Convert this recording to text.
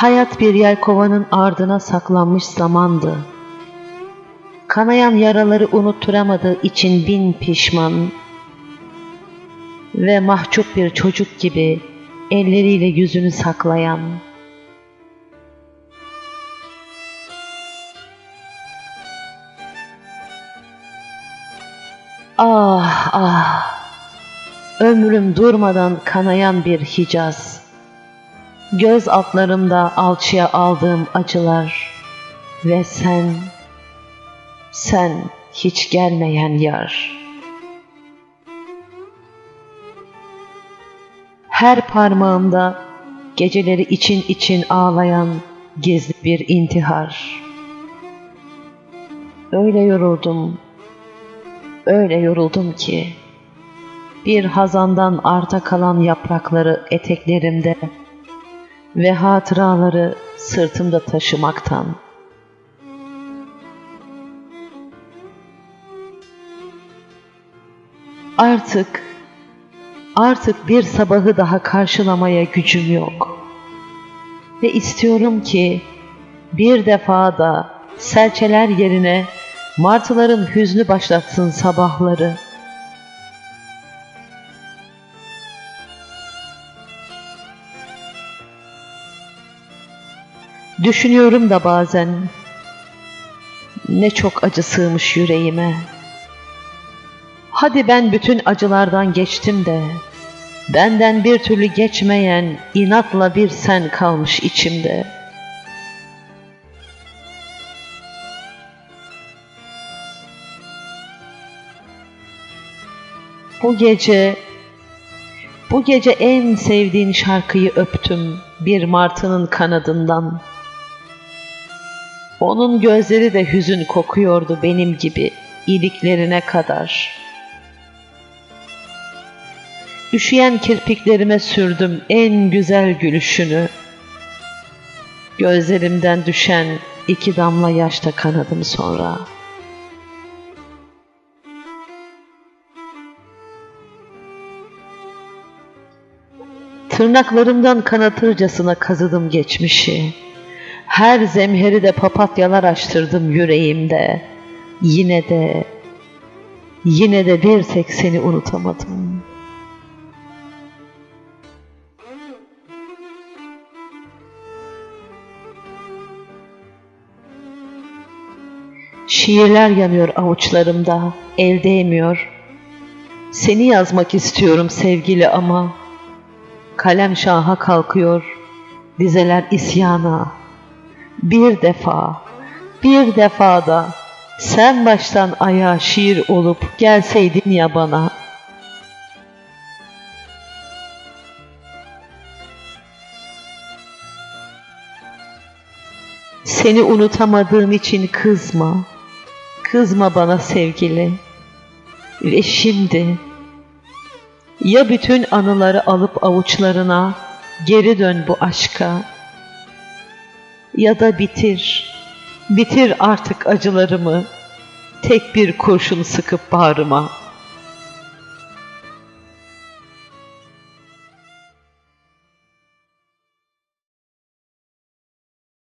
Hayat bir yelkovanın ardına saklanmış zamandı. Kanayan yaraları unutturamadığı için bin pişman ve mahcup bir çocuk gibi elleriyle yüzünü saklayan. Ah ah, ömrüm durmadan kanayan bir Hicaz. Göz altlarımda alçıya aldığım acılar ve sen, sen hiç gelmeyen yar. Her parmağımda geceleri için için ağlayan gizli bir intihar. Öyle yoruldum, öyle yoruldum ki bir hazandan arta kalan yaprakları eteklerimde ve hatıraları sırtımda taşımaktan. Artık, artık bir sabahı daha karşılamaya gücüm yok. Ve istiyorum ki bir defa da serçeler yerine martıların hüznü başlatsın sabahları. Düşünüyorum da bazen ne çok acı sığmış yüreğime. Hadi ben bütün acılardan geçtim de benden bir türlü geçmeyen inatla bir sen kalmış içimde. Bu gece bu gece en sevdiğin şarkıyı öptüm bir martının kanadından. Onun gözleri de hüzün kokuyordu benim gibi iliklerine kadar. Üşüyen kirpiklerime sürdüm en güzel gülüşünü. Gözlerimden düşen iki damla yaşta kanadım sonra. Tırnaklarımdan kanatırcasına kazıdım geçmişi. Her zemheri de papatyalar açtırdım yüreğimde. Yine de, yine de bir tek seni unutamadım. Şiirler yanıyor avuçlarımda, el değmiyor. Seni yazmak istiyorum sevgili ama kalem şaha kalkıyor, dizeler isyana. Bir defa, bir defa da sen baştan ayağa şiir olup gelseydin ya bana. Seni unutamadığım için kızma, kızma bana sevgili. Ve şimdi ya bütün anıları alıp avuçlarına geri dön bu aşka ya da bitir, bitir artık acılarımı tek bir kurşun sıkıp bağrıma.''